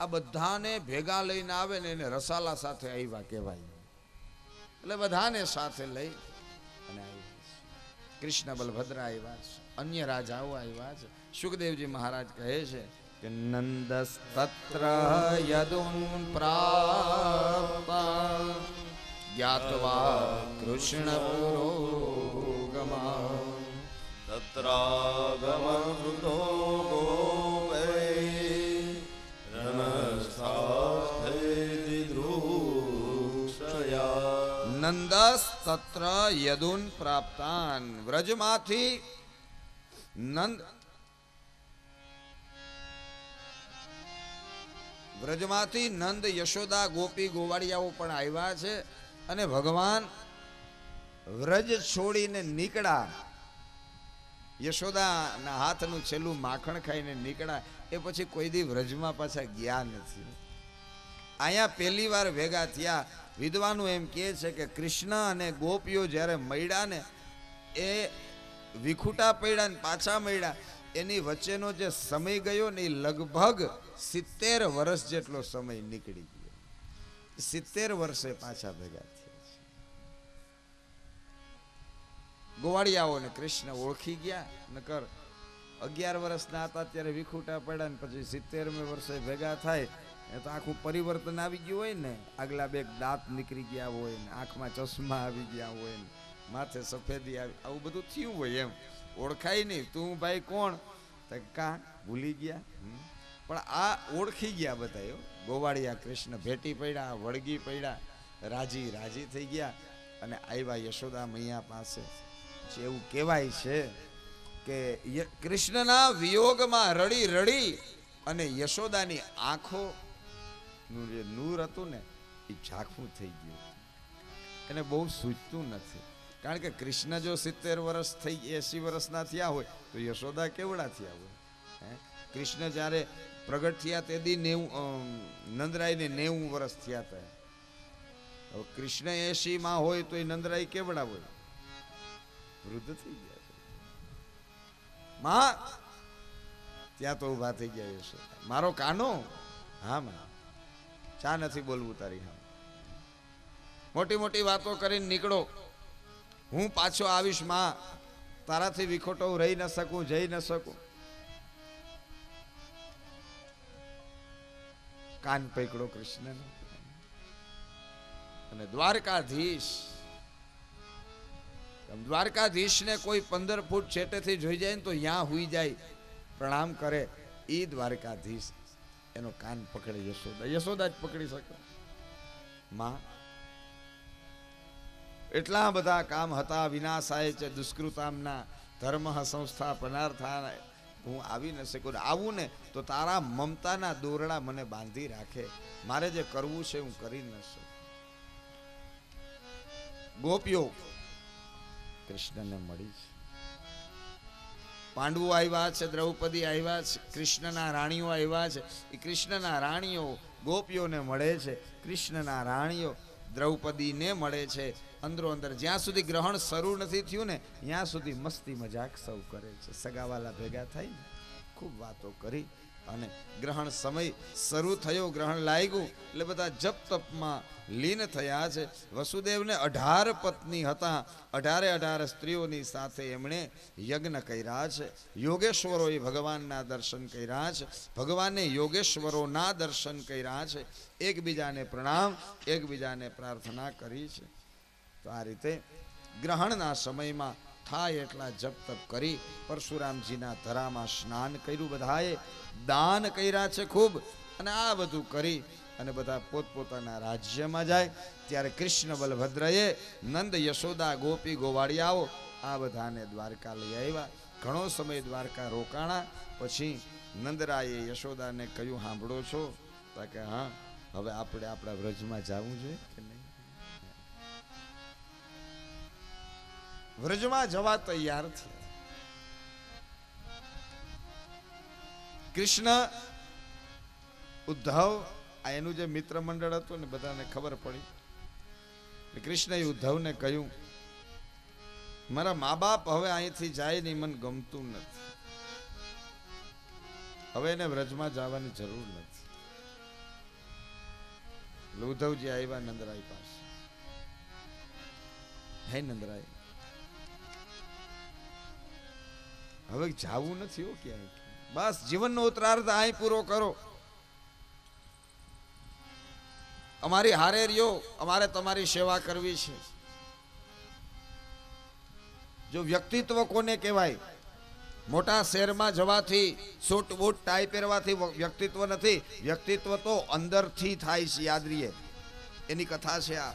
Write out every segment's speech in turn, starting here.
આ બધાને ભેગા લઈને આવે ને એને રસાલા સાથે આવ્યા કહેવાય. એટલે બધાને સાથે લઈ અને આવ્યા કૃષ્ણ બલભદ્ર આવ્યા છે. અન્ય રાજાઓ આવ્યા છે. સુખદેવજી મહારાજ કહે છે કે, નંદસ્તત્ર યદુન પ્રાપ્ત જ્ઞાત્વા કૃષ્ણ પુરોગમા તત્રાગમહૃદો નંદસ તત્ર યદુન પ્રાપ્તાન વ્રજમાંથી નંદ વ્રજમાંથી નંદ યશોદા ગોપી ગોવાળિયાઓ પણ આવ્યા છે અને ભગવાન વ્રજ છોડીને નીકળ્યા યશોદાના હાથનું છેલ્લું માખણ ખાઈને નીકળ્યા એ પછી કોઈ દી વ્રજમાં પાછા ગયા નથી અહીંયા પહેલી વાર ભેગા થયા. વિદ્વાનો એમ કહે છે કે કૃષ્ણ અને ગોપીઓ જ્યારે મળ્યા ને, એ વિખુટા પડ્યા ને પાછા મળ્યા. એની વચ્ચેનો જે સમય ગયો ને, એ લગભગ સિત્તેર વર્ષ જેટલો સમય નીકળી ગયો. સિત્તેર વર્ષે પાછા ભેગા થયા ગોવાળિયાઓને કૃષ્ણ ઓળખી ગયા, નકર અગિયાર વર્ષના હતા ત્યારે વિખુટા પડ્યા ને પછી સિત્તેરમે વર્ષે ભેગા થાય. એ તો આખું પરિવર્તન આવી ગયું હોય ને, આગલા બે દાંત નીકળી ગયા હોય ને, આંખમાં ચશ્મા આવી ગયા હોય ને, માથે સફેદી આવી, આવું બધું થયું હોય એમ. ઓળખાય નહીં, તું ભાઈ કોણ? તો કા ભૂલી ગયા પણ આ ઓળખી ગયા બધા. ગોવાળિયા કૃષ્ણ ભેટી પડ્યા, વળગી પડ્યા, રાજી રાજી થઈ ગયા અને આવ્યા યશોદા મૈયા પાસે. એવું કહેવાય છે કે કૃષ્ણના વિયોગમાં રડી રડી અને યશોદાની આંખો નું જે નૂર હતું ને, એ ઝાંખું થઈ ગયું. એને બહુ સૂચતું નથી. કારણ કે કૃષ્ણ જો સિત્તેર વર્ષ થઈ, એસી વર્ષના થયા હોય, તો યશોદા કેવડા થયા હોય? હે? કૃષ્ણ જ્યારે પ્રગટ થયા તે દી નેવું નંદરાયને નેવું વર્ષ થયા હતા. હવે કૃષ્ણ એસીમાં હોય તો એ નંદરાય કેવડા હોય? વૃદ્ધ થઈ ગયા છે. માં, ત્યાં તો ઊભા થઈ ગયા યશોદા. મારો કાનો? હા, માં. ચા નથી બોલવું તારી હા મોટી મોટી વાતો કરીને નીકળો. હું પાછો આવીશ, માં. તારાથી વિખોટો હું રહી ન શકું, જઈ ન શકું. કાન પકડો કૃષ્ણ અને દ્વારકાધીશ. દ્વારકાધીશને કોઈ પંદર ફૂટ છેટેથી જોઈ જાય ને તો ત્યાં હુઈ જાય. પ્રણામ કરે એ દ્વારકાધીશ. એનો કાન પકડે યશોદા. યશોદા જ પકડી શકે માં, એટલા બધા કામ હતા વિનાશાય છે, દુષ્કૃતામના ધર્મ સંસ્થા પનાર્થા હું આવી ન શકું. આવું ને તો તારા મમતાના દોરડા મને બાંધી રાખે. મારે જે કરવું છે હું કરી ન શકું. ગોપીઓ, કૃષ્ણને મળી છે પાંડવો આવ્યા છે, દ્રૌપદી આવ્યા છે, કૃષ્ણના રાણીઓ આવ્યા છે. એ કૃષ્ણના રાણીઓ ગોપીઓને મળે છે, કૃષ્ણના રાણીઓ દ્રૌપદીને મળે છે. અંદરો અંદર જ્યાં સુધી ગ્રહણ શરૂ નથી થયું ને, ત્યાં સુધી મસ્તી મજાક સૌ કરે છે. સગાવાલા ભેગા થઈને ખૂબ વાતો કરી. અને ગ્રહણ સમય શરૂ થયો, ગ્રહણ લાગ્યું, એટલે બધા જપ તપમાં લીન થયા છે. વસુદેવને અઢાર પત્ની હતા. અઢારે અઢાર સ્ત્રીઓની સાથે એમણે યજ્ઞ કર્યા છે. યોગેશ્વરોએ ભગવાનના દર્શન કર્યા છે. ભગવાને યોગેશ્વરોના દર્શન કર્યા છે. એકબીજાને પ્રણામ, એકબીજાને પ્રાર્થના કરી છે. તો આ રીતે ગ્રહણના સમયમાં થાય એટલા જપ તપ કરી પરશુરામજીના ધરામાં સ્નાન કર્યું બધાએ. દાન કર્યા છે ખૂબ અને આ બધું કરી અને બધા પોતપોતાના રાજ્યમાં જાય. ત્યારે કૃષ્ણ બલભદ્રએ નંદ યશોદા ગોપી ગોવાળિયાઓ આ બધાને દ્વારકા લઈ આવ્યા. ઘણો સમય દ્વારકા રોકાણા. પછી નંદરાએ યશોદાને કહ્યું સાંભળો છો? તો કે, હા, હવે આપણે આપણા વ્રજમાં જવું જોઈએ કે નહીં? વ્રજમાં જવા તૈયાર થયા કૃષ્ણ, ઉદ્ધવ, આ એનું જે મિત્ર મંડળ હતું ને બધાને ખબર પડી. કૃષ્ણએ ઉદ્ધવને કહ્યું, મારા મા બાપ હવે અહીંથી જાય નહીં, મને ગમતું નથી. હવે એને વ્રજમાં જવાની જરૂર નથી. ઉદ્ધવજી આવ્યા નંદરાય પાસે. હે નંદરાય હવે જાવું નથી હો ક્યાંય. બસ જીવનનો ઉત્તરાર્ધ અહીં પૂરો કરો. અમારી હારે રહ્યો, અમારે તમારી સેવા કરવી છે. જો વ્યક્તિત્વ કોને કહેવાય? મોટા શહેરમાં જવાથી સૂટ બૂટ, ટાઈ પહેરવાથી વ્યક્તિત્વ નથી. વ્યક્તિત્વ તો અંદરથી થાય છે, યાદ રહીએ. એની કથા છે આ.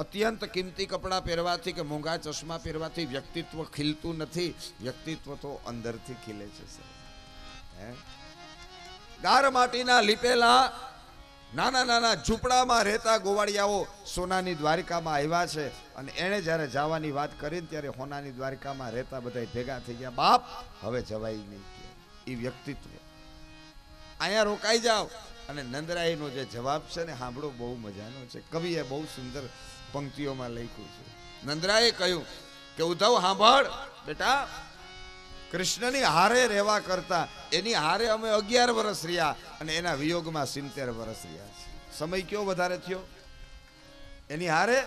અત્યંત કિંમતી કપડાં પહેરવાથી કે મોંઘા ચશ્મા પહેરવાથી વ્યક્તિત્વ ખીલતું નથી, વ્યક્તિત્વ તો અંદરથી ખીલે છે સર. ગાર માટીના લીપેલા નાના નાના ઝૂંપડામાં રહેતા ગોવાળિયાઓ સોનાની દ્વારિકામાં આવ્યા છે અને એણે જ્યારે જવાની વાત કરીને ત્યારે હોનાની દ્વારિકામાં રહેતા બધા ભેગા થઈ ગયા. બાપ, હવે જવાય નહીં એ વ્યક્તિત્વ. અહીંયા રોકાઈ જાઓ. અને નંદરાયનો જે જવાબ છે ને, સાંભળો, બહુ મજાનો છે. કવિએ બહુ સુંદર પંક્તિઓમાં લખ્યું છે. નંદરાએ કહ્યું કે, ઉદ્ધવ, સાંભળ, બેટા, કૃષ્ણની હારે રહેવા કરતા, એની હારે અમે અગિયાર વર્ષ રહ્યા અને એના વિયોગમાં સિત્તેર વર્ષ રહ્યા છે સમય કયો વધારે થયો? એની હારે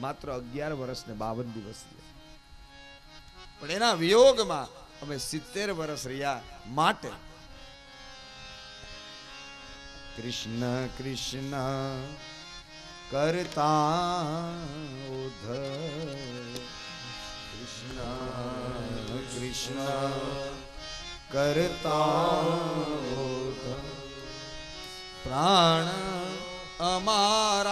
માત્ર અગિયાર વર્ષ ને બાવન દિવસ રહ્યા પણ એના વિયોગમાં અમે સિત્તેર વર્ષ રહ્યા માટે કૃષ્ણ કૃષ્ણ કરતા ઉધર કૃષ્ણ કૃષ્ણ કરતા ઉધર પ્રાણ અમારા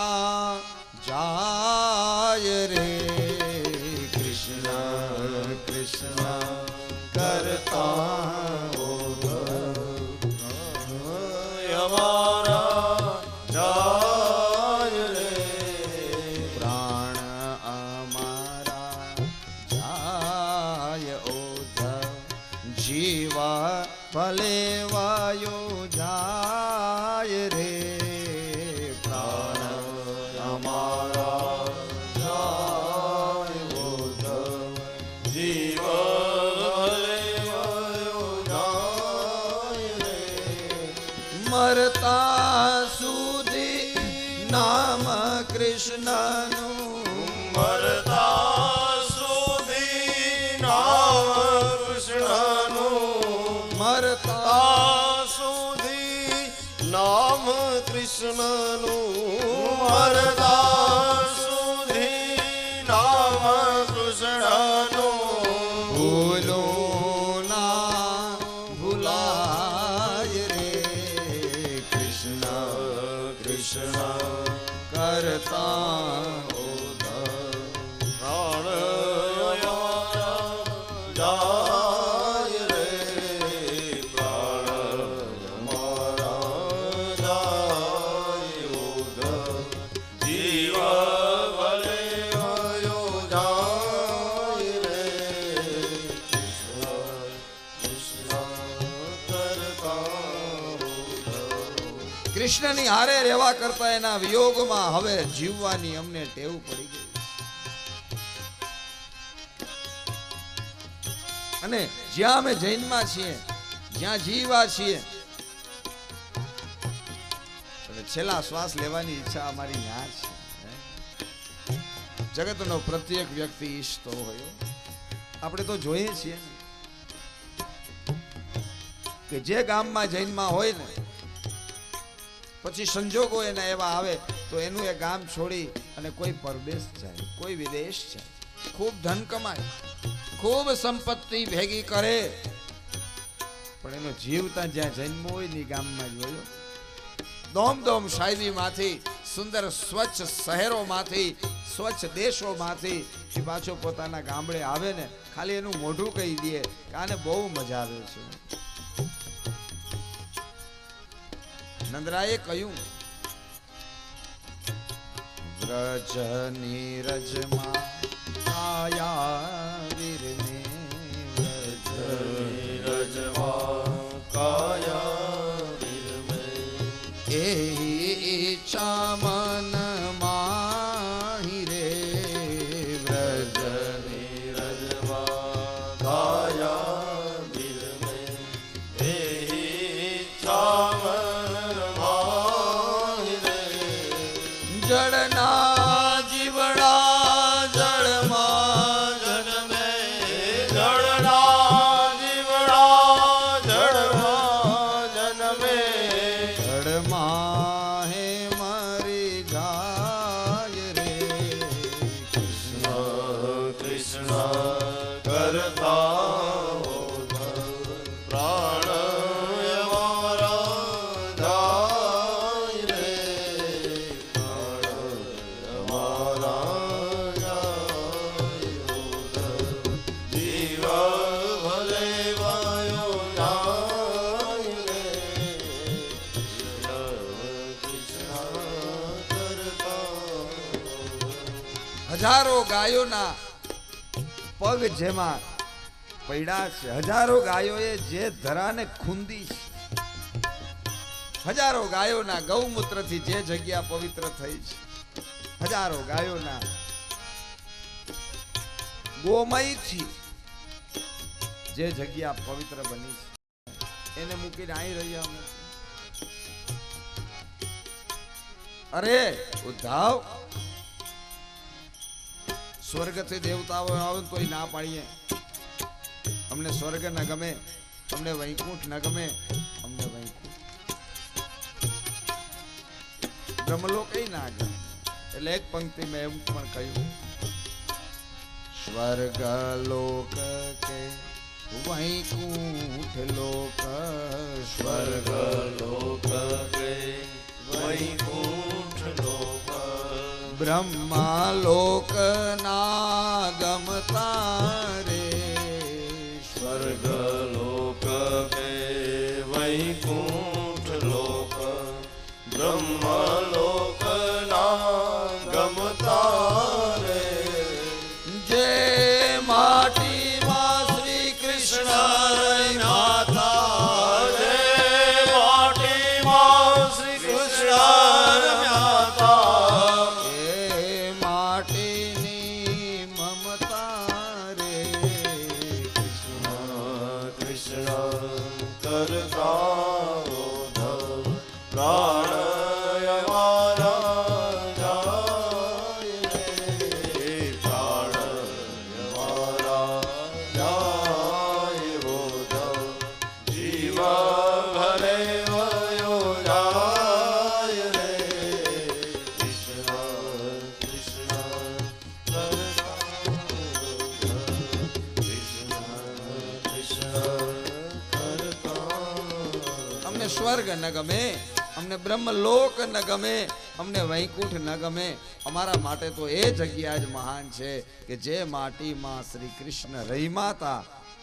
જીવા ભલે વાયો જાય રે મરતા સુધી નામ કૃષ્ણનું. મરતા સુધી નામ નામ કૃષ્ણનું મરતા કૃષ્ણની હારે રહેવા કરતા એના વિયોગમાં હવે જીવવાની અમને ટેવ પડી ગઈ. અને જ્યાં અમે જૈનમાં છીએ, જ્યાં જીવા છીએ છેલ્લા શ્વાસ લેવાની ઈચ્છા અમારી ત્યાં છે જગતનો પ્રત્યેક વ્યક્તિ ઈચ્છતો હોય. આપણે તો જોઈએ છીએ કે જે ગામમાં જૈનમાં હોય ને પછી સંજોગો એના એવા આવે તો એનું એ ગામ છોડી અને કોઈ પરદેશ જાય, કોઈ વિદેશ જાય. ખૂબ ધન કમાય, ખૂબ સંપત્તિ ભેગી કરે. પણ એનો જીવ ત્યાં જ્યાં જન્મ હોય ને ગામમાં જોયો દોમ દોમ શાયરીમાંથી, સુંદર સ્વચ્છ શહેરોમાંથી, સ્વચ્છ દેશોમાંથી એ પાછો પોતાના ગામડે આવે ને, ખાલી એનું મોઢું કહી દે કે આને બહુ મજા આવે છે. નંદરાએ કહ્યું વ્રજ નીરજમાં આયા વીરને વ્રજ હજારો ગાયોના પગ જેમાં પડ્યા છે. હજારો ગાયોએ જે ધરાને ખૂંદી છે. હજારો ગાયોના ગૌમૂત્રથી જે જગ્યા પવિત્ર થઈ છે. હજારો ગાયોના ગોમયથી જે જગ્યા પવિત્ર બની છે. એને મૂકીને આવી રહ્યા અમે. અરે, ઉદ્ધાવ. સ્વર્ગથી દેવતાઓ આવે ને તોય ના પાડીએ અમને સ્વર્ગ ન ગમે અમને વૈકુંઠ ન ગમે અમને વૈકુંઠ બ્રહ્મલોક ય ના ગમે એટલે એક પંક્તિ મેં એમ પણ કહ્યું. સ્વર્ગ લોક કે વૈકુંઠ બ્રહ્મા ગમે, અમને બ્રહ્મલોક ન ગમે, અમને વૈકુંઠ ન ગમે. અમારા માટે તો એ જગ્યા જ મહાન છે કે જે માટીમાં શ્રી કૃષ્ણ રહીમાં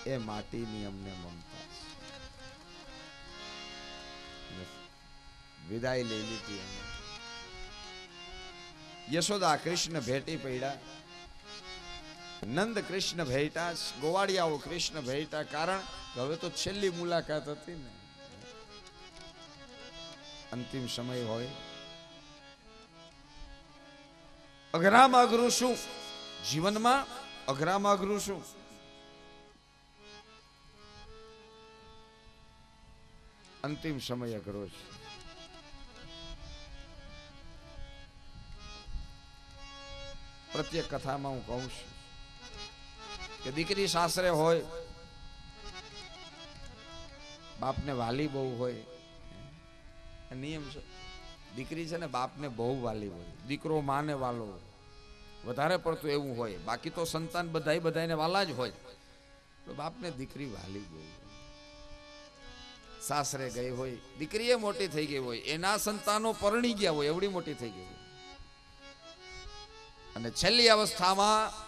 એ માટીની અમને મમતા વિદાય લઈ લીધી યશોદા કૃષ્ણ ભેટી પડ્યા. નંદ કૃષ્ણ ભેટા ગોવાળિયાઓ કૃષ્ણ ભેટા કારણ હવે તો છેલ્લી મુલાકાત હતી ને. અંતિમ સમય હોય. અઘરામ અઘરું શું? જીવનમાં અઘરામ અઘરું શું? અંતિમ સમય અઘરો છે. પ્રત્યેક કથામાં હું કહું છું કે દીકરી સાસરે હોય, બાપને વાલી બહુ હોય નિયમ છે. દીકરી છે ને બાપને બહુ વાલી હોય. દીકરો માને વાલો વધારે પડતું એવું હોય. બાકી તો સંતાન બધાય બધાને વાલા જ હોય. તો બાપને દીકરી વાલી બહુ. સાસરે ગઈ હોય. દીકરીએ મોટી થઈ ગઈ હોય. એના સંતાનો પરણી ગયા હોય. એવડી મોટી થઈ ગઈ હોય. અને છેલ્લી અવસ્થામાં